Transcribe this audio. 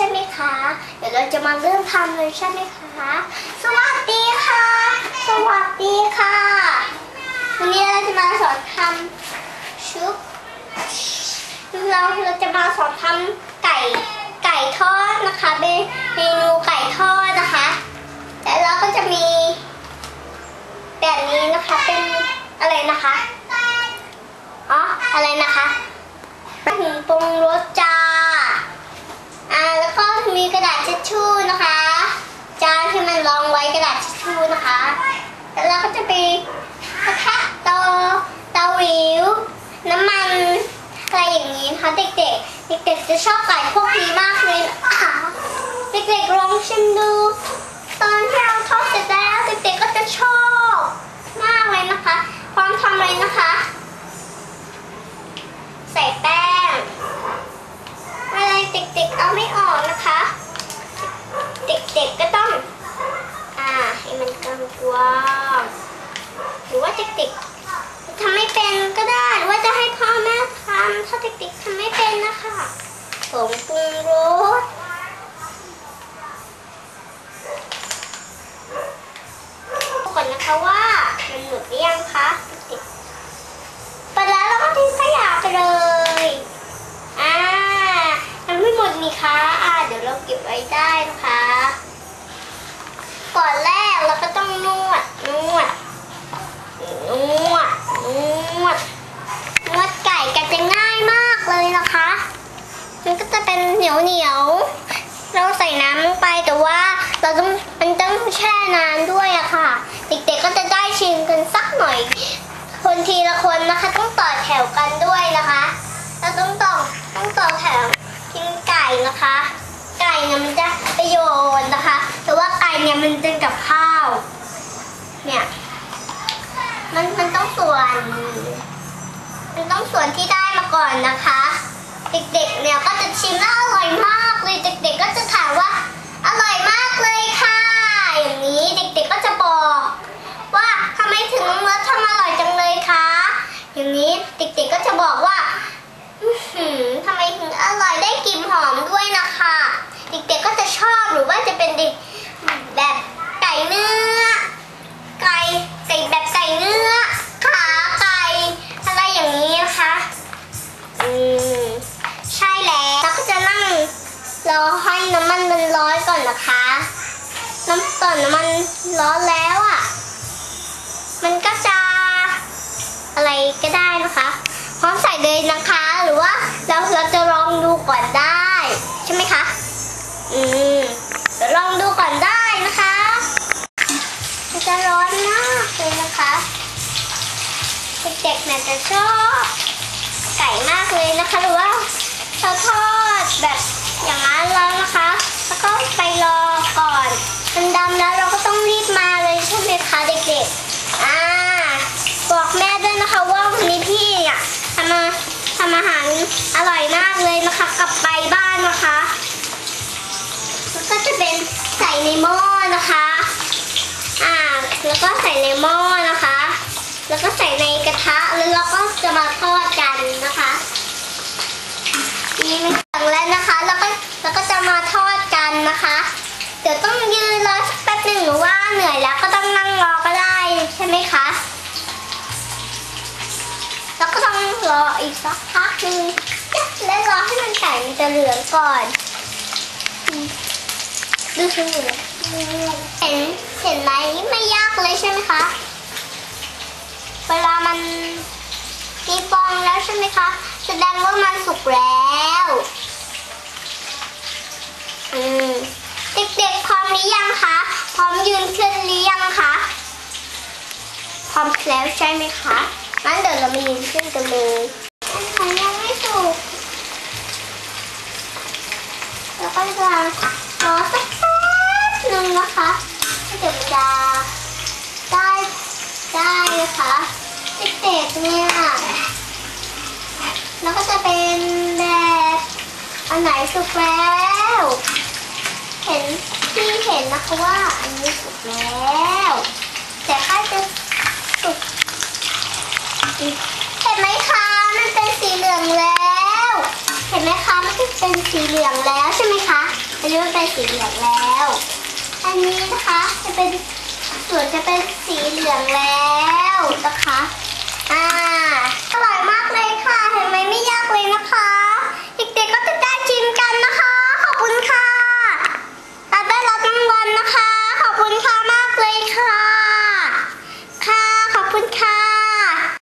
ใช่ไหมคะ เดี๋ยวเราจะมาเริ่มทำเลยใช่ไหมคะ สวัสดีค่ะ สวัสดีค่ะ วันนี้เราจะมาสอนทำชุบเราเราจะมาสอนทำไก่ไก่ทอดนะคะเป็นเมนูไก่ทอดนะคะแล้วเราก็จะมี แบบนี้นะคะเป็นอะไรนะคะอ๋ออะไรนะคะผงปรุงรสจ้าอ่าแล้วก็มีกระดาษเช็ดชู่นะคะจานที่มันรองไว้กระดาษเช็ดชู่นะคะ แล้วเราก็จะไปกระทะเตาเตาหิว น้ำมันอะไรอย่างนี้นะคะเด็กๆ เด็กๆจะชอบไก่พวกนี้มากเลยนะคะเด็กๆลองชิมดู ตอนที่เราทอดเสร็จแล้วเด็กๆก็จะชอบมากเลยนะคะ พร้อมทำอะไรนะคะ ใส่แป้งอะไรเด็กๆเอาไม่ออกนะคะ เด็กๆก็ต้อง กว้างหรือว่าเด็กๆทำไม่เป็นก็ได้หรือว่าจะให้พ่อแม่ทำถ้าเด็กๆทำไม่เป็นนะคะผงปรุงรสดูก่อนนะคะว่ามันหมดหรือยังคะเด็กๆไปแล้วเราก็ทิ้งขยะไปเลยอ่ายังไม่หมดนี่คะอ่าเดี๋ยวเราเก็บไว้ได้นะคะ ก่อนแรกเราก็ต้องนวด นวด นวด นวด นวดไก่กันจะง่ายมากเลยนะคะ มันก็จะเป็นเหนียวเหนียวเราใส่น้ำลงไปแต่ว่าเราต้องมันต้องแช่นานด้วยอะค่ะ เด็กๆก็จะได้ชิมกันสักหน่อย คนทีละคนนะคะต้องต่อแถวกันด้วยนะคะ เราต้องต่อต้องต่อแถวกินไก่นะคะ ไก่เนี่ยมันจะประโยชน์นะคะแต่ ว่าไก่เนี่ยมันเป็นกับข้าว เนี่ย มันมันต้องส่วน มันต้องส่วนที่ได้มาก่อนนะคะ เด็กๆ เนี่ยก็จะชิมแล้วอร่อยมากเลย เด็ก ๆ ก็จะถามว่าอร่อยมากเลยค่ะ อย่างนี้เด็ก ๆ ก็จะบอก ว่าทำไมถึงรสทำอร่อยจังเลยคะ อย่างนี้เด็ก ๆ ก็จะบอกว่าหือทำไมถึงอร่อยได้กลิ่นหอมด้วยนะคะ เด็กๆก็จะชอบหรือว่าจะเป็นเด็ก ให้น้ำมันมันร้อนก่อนนะคะ น้ำตอนน้ำมันร้อนแล้วอะ มันก็จะอะไรก็ได้นะคะพร้อมใส่เลยนะคะ หรือว่าเราเราจะลองดูก่อนได้ ใช่ไหมคะ อืมลองดูก่อนได้นะคะมันจะร้อนมากเลยนะคะเด็กๆเนี่ยจะชอบไก่มากเลย ในหม้อนะคะ อ่า แล้วก็ใส่ในหม้อนะคะ แล้วก็ใส่ในกระทะ แล้วเราก็จะมาทอดกันนะคะ นี่ไม่ถึงแล้วนะคะ แล้วก็แล้วก็จะมาทอดกันนะคะ เดี๋ยวต้องยืนรอสักแป๊บหนึ่งหรือว่าเหนื่อยแล้วก็ต้องนั่งรอก็ได้ใช่ไหมคะ แล้วก็ต้องรออีกสักพักหนึ่งและรอให้มันไก่มันจะเหลืองก่อน ดูสิเห็นเห็นไหมไม่ยากเลยใช่ไหมคะ เวลามันมีฟองแล้วใช่ไหมคะ แสดงว่ามันสุกแล้วอืมเด็กๆพร้อมหรือยังคะพร้อมยืนขึ้นหรือยังคะพร้อมแล้วใช่ไหมคะงั้นเดี๋ยวเรามายืนขึ้นกันเลยอันยังไม่สุกแล้วก็จะรอสัก นึงนะคะเดี๋ยวมันจะได้ได้นะคะเด็กๆเนี่ยแล้วก็จะเป็นแบบอันไหนสุกแล้วเห็นที่เห็นนะคะว่าอันนี้สุกแล้ว แต่ถ้าจะสุกอีกเห็นไหมคะมันเป็นสีเหลืองแล้ว เห็นไหมคะมันเป็นสีเหลืองแล้วใช่ไหมคะอันนี้มันเป็นสีเหลืองแล้ว อันนี้นะคะจะเป็นส่วนจะเป็นสีเหลืองแล้วนะคะ